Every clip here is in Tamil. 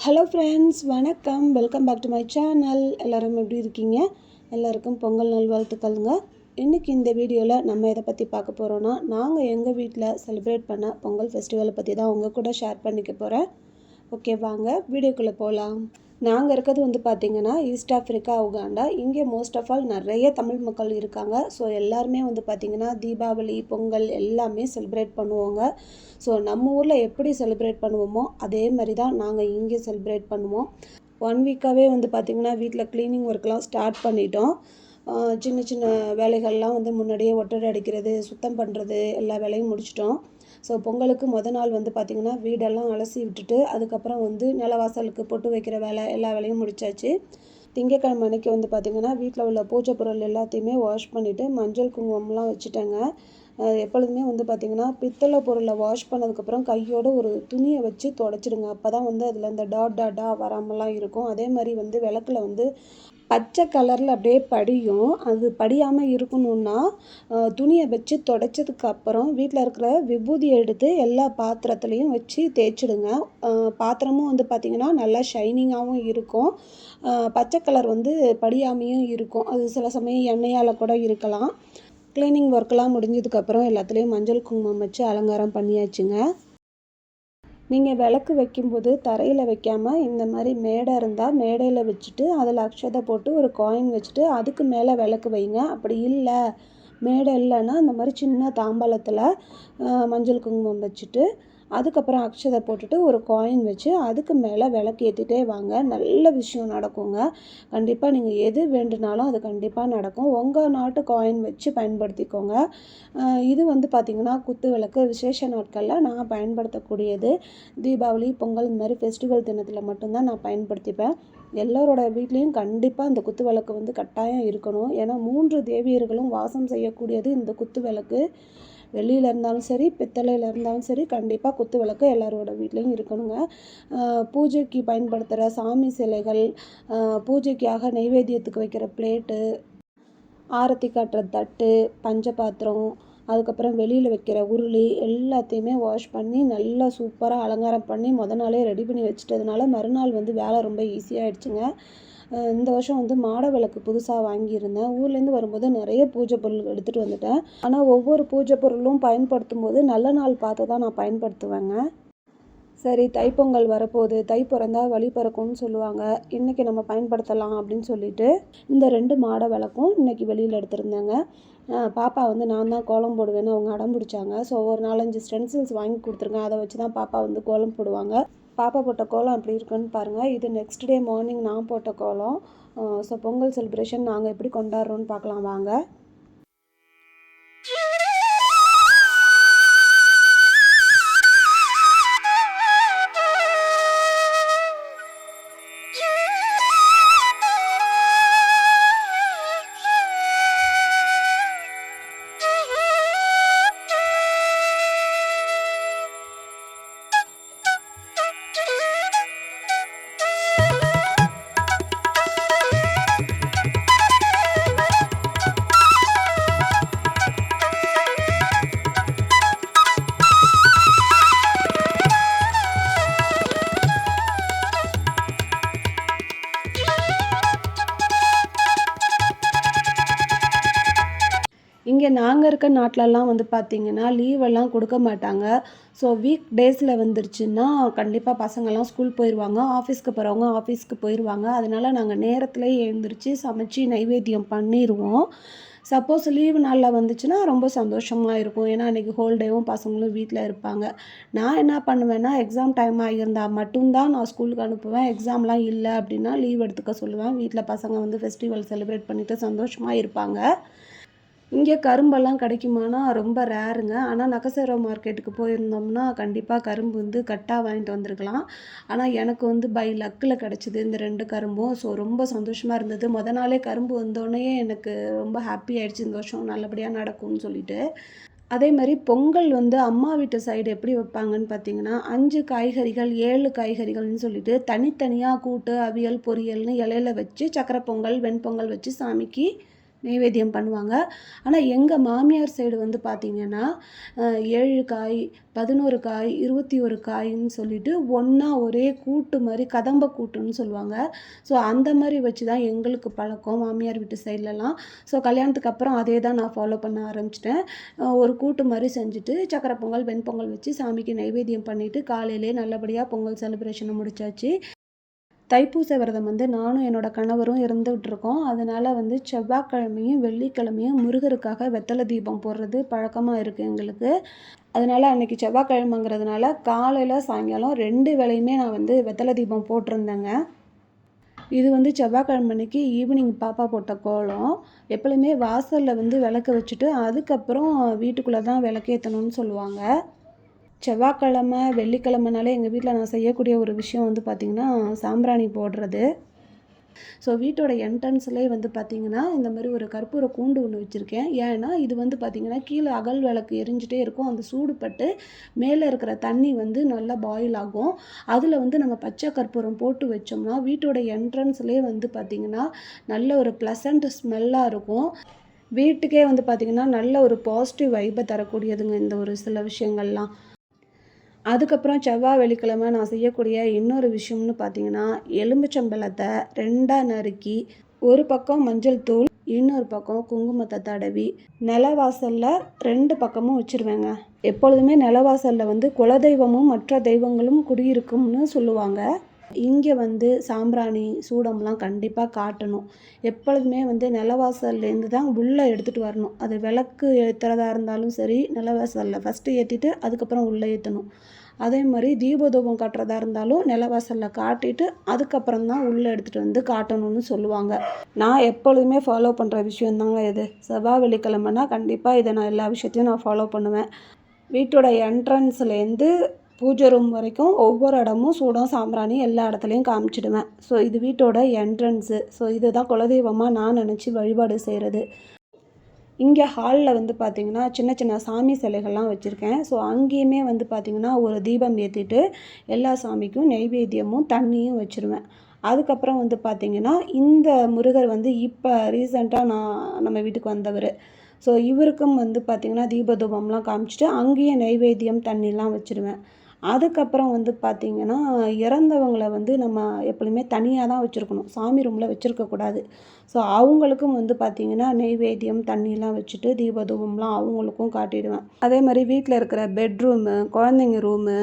ஹலோ ஃப்ரெண்ட்ஸ் வணக்கம். Welcome back to my channel எல்லோரும் எப்படி இருக்கீங்க? எல்லாருக்கும் பொங்கல் நல்வாழ்த்துக்கள்ங்க இன்றைக்கி இந்த வீடியோவில் நம்ம எதை பற்றி பார்க்க போகிறோன்னா நாங்கள் எங்கள் வீட்டில் செலிப்ரேட் பண்ண பொங்கல் ஃபெஸ்டிவலை பற்றி தான் உங்கள் கூட ஷேர் பண்ணிக்க போகிறேன் ஓகே வாங்க. வீடியோக்குள்ளே போகலாம் நாங்கள் இருக்கிறது வந்து பார்த்திங்கன்னா ஈஸ்ட் ஆஃப்ரிக்கா உகாண்டா இங்கே மோஸ்ட் ஆஃப் ஆல் நிறைய தமிழ் மக்கள் இருக்காங்க. ஸோ எல்லாருமே வந்து பார்த்திங்கன்னா தீபாவளி பொங்கல் எல்லாமே செலிப்ரேட் பண்ணுவோங்க. ஸோ நம்ம ஊரில் எப்படி செலிப்ரேட் பண்ணுவோமோ அதே மாதிரி தான் நாங்கள் இங்கே செலிப்ரேட் பண்ணுவோம். ஒன் வீக்காகவே வந்து பார்த்திங்கன்னா வீட்டில் க்ளீனிங் ஒர்க்லாம் ஸ்டார்ட் பண்ணிட்டோம். சின்ன சின்ன வேலைகள்லாம் வந்து முன்னாடியே ஒட்டடை அடிக்கிறது சுத்தம் பண்ணுறது எல்லா வேலையும் முடிச்சிட்டோம். ஸோ பொங்கலுக்கு மொதல் நாள் வந்து பார்த்திங்கன்னா வீடெல்லாம் அலசி விட்டுட்டு அதுக்கப்புறம் வந்து நிலவாசலுக்கு பொட்டு வைக்கிற வேலை எல்லா வேலையும் முடிச்சாச்சு. திங்கக்கிழமை அன்னைக்கு வந்து பார்த்திங்கன்னா வீட்டில் உள்ள பூஜை பொருள் எல்லாத்தையுமே வாஷ் பண்ணிவிட்டு மஞ்சள் குங்குமம்லாம் வச்சுட்டேங்க. எப்பொழுதுமே வந்து பார்த்திங்கன்னா பித்தளை பொருளை வாஷ் பண்ணதுக்கப்புறம் கையோட ஒரு துணியை வச்சு தொடச்சிடுங்க. அப்போ தான் வந்து அதில் இந்த டாட் டாட்டாக வராமலாம் இருக்கும். அதே மாதிரி வந்து விளக்குல வந்து பச்சை கலரில் அப்படியே படியும். அது படியாமல் இருக்கணுன்னா துணியை வச்சு தொடச்சதுக்கு அப்புறம் வீட்டில் இருக்கிற விபூதியை எடுத்து எல்லா பாத்திரத்துலேயும் வச்சு தேய்ச்சிடுங்க. பாத்திரமும் வந்து பார்த்திங்கன்னா நல்லா ஷைனிங்காகவும் இருக்கும். பச்சை கலர் வந்து படியாமையும் இருக்கும். அது சில சமயம் எண்ணெயால் கூட இருக்கலாம். க்ளீனிங் ஒர்க்கெலாம் முடிஞ்சதுக்கப்புறம் எல்லாத்துலேயும் மஞ்சள் குங்குமம் வச்சு அலங்காரம் பண்ணியாச்சுங்க. நீங்கள் விளக்கு வைக்கும்போது தரையில் வைக்காமல் இந்த மாதிரி மேடை இருந்தால் மேடையில் வச்சுட்டு அதில் அக்ஷதை போட்டு ஒரு காயின் வச்சுட்டு அதுக்கு மேலே விளக்கு வைங்க. அப்படி இல்லை. மேடை இல்லைன்னா இந்த மாதிரி சின்ன தாம்பாளத்தில் மஞ்சள் குங்குமம் வச்சுட்டு அதுக்கப்புறம் அக்ஷதை போட்டுட்டு ஒரு காயின் வச்சு அதுக்கு மேலே விளக்கு ஏற்றிட்டே வாங்க. நல்ல விஷயம் நடக்குங்க. கண்டிப்பாக நீங்கள் எது வேண்டுனாலும் அது கண்டிப்பாக நடக்கும். உங்கள் நாட்டு காயின் வச்சு பயன்படுத்திக்கோங்க. இது வந்து பார்த்திங்கன்னா குத்து விளக்கு விசேஷ நாட்களில் நான் பயன்படுத்தக்கூடியது. தீபாவளி பொங்கல் இந்த மாதிரி ஃபெஸ்டிவல் தினத்தில் மட்டும்தான் நான் பயன்படுத்திப்பேன். எல்லோரோட வீட்லேயும் கண்டிப்பாக இந்த குத்து விளக்கு வந்து கட்டாயம் இருக்கணும். ஏன்னா மூன்று தேவியர்களும் வாசம் செய்யக்கூடியது இந்த குத்து விளக்கு. வெளியில் இருந்தாலும் சரி பித்தளையில் இருந்தாலும் சரி கண்டிப்பாக குத்து விளக்கு எல்லாரோட வீட்லேயும் இருக்கணுங்க. பூஜைக்கு பயன்படுத்துகிற சாமி சிலைகள் பூஜைக்காக நைவேத்தியத்துக்கு வைக்கிற பிளேட்டு ஆரத்தி காட்டுற தட்டு பஞ்ச பாத்திரம் அதுக்கப்புறம் வெளியில் வைக்கிற உருளி எல்லாத்தையுமே வாஷ் பண்ணி நல்லா சூப்பராக அலங்காரம் பண்ணி முத நாளே ரெடி பண்ணி வச்சிட்டதுனால மறுநாள் வந்து வேலை ரொம்ப ஈஸியாகிடுச்சுங்க இந்த வருஷம் வந்து மாட விளக்கு புதுசாக வாங்கியிருந்தேன். ஊர்லேருந்து வரும்போது நிறைய பூஜை பொருள் எடுத்துகிட்டு வந்துட்டேன். ஆனால் ஒவ்வொரு பூஜை பொருளும் பயன்படுத்தும் போது நல்ல நாள் பார்த்து தான் நான் பயன்படுத்துவேங்க. சரி தைப்பொங்கல் வரப்போகுது. தை பிறந்தா வழி பிறக்கும்னு சொல்லுவாங்க. இன்றைக்கி நம்ம பயன்படுத்தலாம் அப்படின்னு சொல்லிட்டு இந்த ரெண்டு மாட விளக்கும் இன்றைக்கி வெளியில் எடுத்திருந்தேங்க. பாப்பா வந்து நான் தான் கோலம் போடுவேன்னு அவங்க அடம் பிடிச்சாங்க. ஸோ ஒரு நாலஞ்சு ஸ்டென்சில்ஸ் வாங்கி கொடுத்துருங்க. அதை வச்சு தான் பாப்பா வந்து கோலம் போடுவாங்க. பாப்பா போட்ட கோலம் எப்படி இருக்குன்னு பாருங்கள் இது நெக்ஸ்ட் டே மார்னிங் நான் போட்ட கோலம். ஸோ பொங்கல் செலிப்ரேஷன் நாங்கள் எப்படி கொண்டாடுறோன்னு பார்க்கலாம் வாங்க. நாங்கள் இருக்க நாட்டிலலாம் வந்து பார்த்திங்கன்னா லீவெல்லாம் கொடுக்க மாட்டாங்க. ஸோ வீக் டேஸில் வந்துருச்சுன்னா கண்டிப்பாக பசங்கள்லாம் ஸ்கூல் போயிடுவாங்க ஆஃபீஸ்க்கு போகிறவங்க ஆஃபீஸ்க்கு போயிடுவாங்க அதனால் நாங்கள் நேரத்துலேயே எழுந்திரிச்சு சமைச்சு நைவேத்தியம் பண்ணிடுவோம் சப்போஸ் லீவு நாளில் வந்துச்சுன்னா ரொம்ப சந்தோஷமாக இருக்கும். ஏன்னா அன்றைக்கி ஹோல் டேவும் பசங்களும் வீட்டில் இருப்பாங்க. நான் என்ன பண்ணுவேன்னா எக்ஸாம் டைம் ஆகியிருந்தால் மட்டும்தான் நான் ஸ்கூலுக்கு அனுப்புவேன். எக்ஸாம்லாம் இல்லை அப்படின்னா லீவ் எடுத்துக்க சொல்லுவேன். வீட்டில் பசங்க வந்து ஃபெஸ்டிவல் செலிப்ரேட் பண்ணிவிட்டு சந்தோஷமாக இருப்பாங்க. இங்கே கரும்பெல்லாம் கிடைக்குமானா ரொம்ப ரேருங்க. ஆனால் நக்கசேரோ மார்க்கெட்டுக்கு போயிருந்தோம்னா கண்டிப்பாக கரும்பு வந்து கட்டாக வாங்கிட்டு வந்திருக்கலாம். ஆனால் எனக்கு வந்து பை லக்கில் கிடச்சிது இந்த ரெண்டு கரும்பும். ஸோ ரொம்ப சந்தோஷமாக இருந்தது. மொதல் நாளே கரும்பு வந்தோடனே எனக்கு ரொம்ப ஹாப்பி ஆகிடுச்சு இந்த வருஷம் நல்லபடியாக நடக்கும்னு சொல்லிட்டு. அதே மாதிரி பொங்கல் வந்து அம்மா வீட்டு சைடு எப்படி வைப்பாங்கன்னு பார்த்தீங்கன்னா அஞ்சு காய்கறிகள் ஏழு காய்கறிகள்னு சொல்லிட்டு தனித்தனியாக கூட்டு அவியல் பொரியல்னு இலையில வச்சு சக்கரை பொங்கல் வெண்பொங்கல் வச்சு சாமிக்கு நைவேத்தியம் பண்ணுவாங்க. ஆனால் எங்கள் மாமியார் சைடு வந்து பார்த்திங்கன்னா ஏழு காய் பதினோரு காய் இருபத்தி ஒரு காயின்னு சொல்லிட்டு ஒன்றா ஒரே கூட்டு மாதிரி கதம்ப கூட்டுன்னு சொல்லுவாங்க. ஸோ அந்த மாதிரி வச்சு தான் எங்களுக்கு பழக்கம் மாமியார் வீட்டு சைட்லலாம் ஸோ கல்யாணத்துக்கு அப்புறம் அதே தான் நான் ஃபாலோ பண்ண ஆரம்பிச்சிட்டேன். ஒரு கூட்டு மாதிரி செஞ்சுட்டு சக்கரை பொங்கல் வெண்பொங்கல் வச்சு சாமிக்கு நைவேத்தியம் பண்ணிவிட்டு காலையிலே நல்லபடியாக பொங்கல் செலிப்ரேஷனை முடிச்சாச்சு. தைப்பூச விரதம் வந்து நானும் என்னோடய கணவரும் இருந்துகிட்ருக்கோம். அதனால் வந்து செவ்வாய்க்கிழமையும் வெள்ளிக்கிழமையும் முருகருக்காக வெத்தலை தீபம் போடுறது பழக்கமாக இருக்குது எங்களுக்கு. அதனால் அன்றைக்கி செவ்வாய்க்கிழமைங்கிறதுனால காலையில் சாயங்காலம் ரெண்டு வேளையுமே நான் வந்து வெத்தலை தீபம் போட்டிருந்தேங்க. இது வந்து செவ்வாய்க்கிழமை அன்னைக்கு ஈவினிங் பாப்பா போட்ட கோலம். எப்பொழுதுமே வாசலில் வந்து விளக்கு வச்சுட்டு அதுக்கப்புறம் வீட்டுக்குள்ளே தான் விளக்கேற்றணும்னு சொல்லுவாங்க. செவ்வாய்க்கிழமை வெள்ளிக்கிழமைனாலே எங்கள் வீட்டில் நான் செய்யக்கூடிய ஒரு விஷயம் வந்து பார்த்திங்கன்னா சாம்பிராணி போடுறது. ஸோ வீட்டோட என்ட்ரன்ஸ்லேயே வந்து பார்த்திங்கன்னா இந்த மாதிரி ஒரு கற்பூர கூண்டு ஒன்று வச்சுருக்கேன். ஏன்னா இது வந்து பார்த்திங்கன்னா கீழே அகல் விளக்கு எரிஞ்சிட்டே இருக்கும். அந்த சூடுபட்டு மேலே இருக்கிற தண்ணி வந்து நல்லா பாயில் ஆகும். அதில் வந்து நம்ம பச்சை கற்பூரம் போட்டு வச்சோம்னா வீட்டோட என்ட்ரன்ஸ்லேயே வந்து பார்த்திங்கன்னா நல்ல ஒரு ப்ளசண்ட் ஸ்மெல்லாக இருக்கும். வீட்டுக்கே வந்து பார்த்திங்கன்னா நல்ல ஒரு பாசிட்டிவ் வைப்பை தரக்கூடியதுங்க இந்த ஒரு சில விஷயங்கள்லாம். அதுக்கப்புறம் செவ்வாய் வெள்ளிக்கிழமை நான் செய்யக்கூடிய இன்னொரு விஷயம்னு பார்த்தீங்கன்னா எலும்புச்சம்பழத்தை ரெண்டாக நறுக்கி ஒரு பக்கம் மஞ்சள் தூள் இன்னொரு பக்கம் குங்குமத்தை தடவி நிலவாசலில் ரெண்டு பக்கமும் வச்சுருவேங்க. எப்பொழுதுமே நிலவாசலில் வந்து குலதெய்வமும் மற்ற தெய்வங்களும் குடியிருக்கும்னு சொல்லுவாங்க. இங்கே வந்து சாம்பிராணி சூடம்லாம் கண்டிப்பாக காட்டணும். எப்பொழுதுமே வந்து நிலவாசல்லேருந்து தான் உள்ளே எடுத்துகிட்டு வரணும். அது விளக்கு ஏற்றுறதா இருந்தாலும் சரி நிலவாசலில் ஃபஸ்ட்டு ஏற்றிட்டு அதுக்கப்புறம் உள்ளே ஏற்றணும் அதே மாதிரி தீபதூபம் காட்டுறதா இருந்தாலும் நிலவாசலில் காட்டிட்டு அதுக்கப்புறம் தான் உள்ளே எடுத்துகிட்டு வந்து காட்டணும்னு சொல்லுவாங்க. நான் எப்பொழுதுமே ஃபாலோ பண்ணுற விஷயந்தாங்க இது. செவ்வாய் வெள்ளிக்கிழமைனா கண்டிப்பாக இதை நான் எல்லா விஷயத்தையும் நான் ஃபாலோ பண்ணுவேன். வீட்டோட என்ட்ரன்ஸ்லேருந்து பூஜை ரூம் வரைக்கும் ஒவ்வொரு இடமும் சூடம் சாம்பிராணி எல்லா இடத்துலையும் காமிச்சிடுவேன். ஸோ இது வீட்டோட என்ட்ரன்ஸு ஸோ இதுதான் குலதெய்வமாக நான் நினச்சி வழிபாடு செய்கிறது இங்கே ஹாலில் வந்து பார்த்திங்கன்னா சின்ன சின்ன சாமி சிலைகள்லாம் வச்சுருக்கேன். ஸோ அங்கேயுமே வந்து பார்த்திங்கன்னா ஒரு தீபம் ஏற்றிட்டு எல்லா சாமிக்கும் நெய்வேத்தியமும் தண்ணியும் வச்சுருவேன். அதுக்கப்புறம் வந்து பார்த்திங்கன்னா இந்த முருகர் வந்து இப்போ ரீசெண்டாக நான் நம்ம வீட்டுக்கு வந்தவர். ஸோ இவருக்கும் வந்து பார்த்திங்கன்னா தீபதூபம்லாம் காமிச்சிட்டு அங்கேயும் நெய்வேத்தியம் தண்ணிலாம் வச்சுருவேன். அதுக்கப்புறம் வந்து பார்த்திங்கன்னா இறந்தவங்கள வந்து நம்ம எப்பொழுதுமே தனியாக தான் வச்சுருக்கணும். சாமி ரூமில் வச்சுருக்கக்கூடாது ஸோ அவங்களுக்கும் வந்து பார்த்திங்கன்னா நெய்வேத்தியம் தண்ணிலாம் வச்சுட்டு தீபதூபம்லாம் அவங்களுக்கும் காட்டிடுவேன். அதே மாதிரி வீட்டில் இருக்கிற பெட்ரூமு குழந்தைங்க ரூமு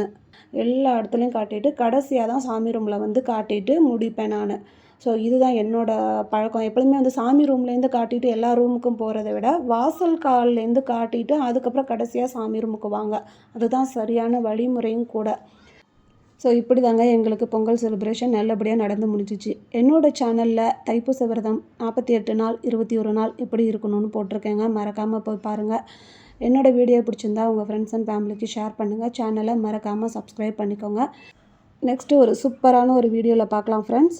எல்லா இடத்துலையும் காட்டிட்டு கடைசியாக தான் சாமி ரூமில் வந்து காட்டிட்டு முடிப்பேன் நான். ஸோ இதுதான் என்னோடய பழக்கம். எப்பொழுதுமே வந்து சாமி ரூம்லேருந்து காட்டிட்டு எல்லா ரூமுக்கும் போகிறத விட வாசல் கால்லேருந்து காட்டிட்டு அதுக்கப்புறம் கடைசியாக சாமி ரூமுக்கு வாங்க. அதுதான் சரியான வழிமுறையும் கூட. ஸோ இப்படி தாங்க எங்களுக்கு பொங்கல் செலிப்ரேஷன் நல்லபடியாக நடந்து முடிஞ்சிச்சு. என்னோடய சேனலில் தைப்பூச விரதம் நாற்பத்தி எட்டு நாள் இருபத்தி ஒரு நாள் எப்படி இருக்கணும்னு போட்டிருக்கேங்க. மறக்காமல் போய் பாருங்கள் என்னோடய வீடியோ பிடிச்சிருந்தா உங்கள் ஃப்ரெண்ட்ஸ் அண்ட் ஃபேமிலிக்கு ஷேர் பண்ணுங்கள் சேனலை மறக்காமல் சப்ஸ்கிரைப் பண்ணிக்கோங்க. நெக்ஸ்ட்டு ஒரு சூப்பரான ஒரு வீடியோவில் பார்க்கலாம் ஃப்ரெண்ட்ஸ்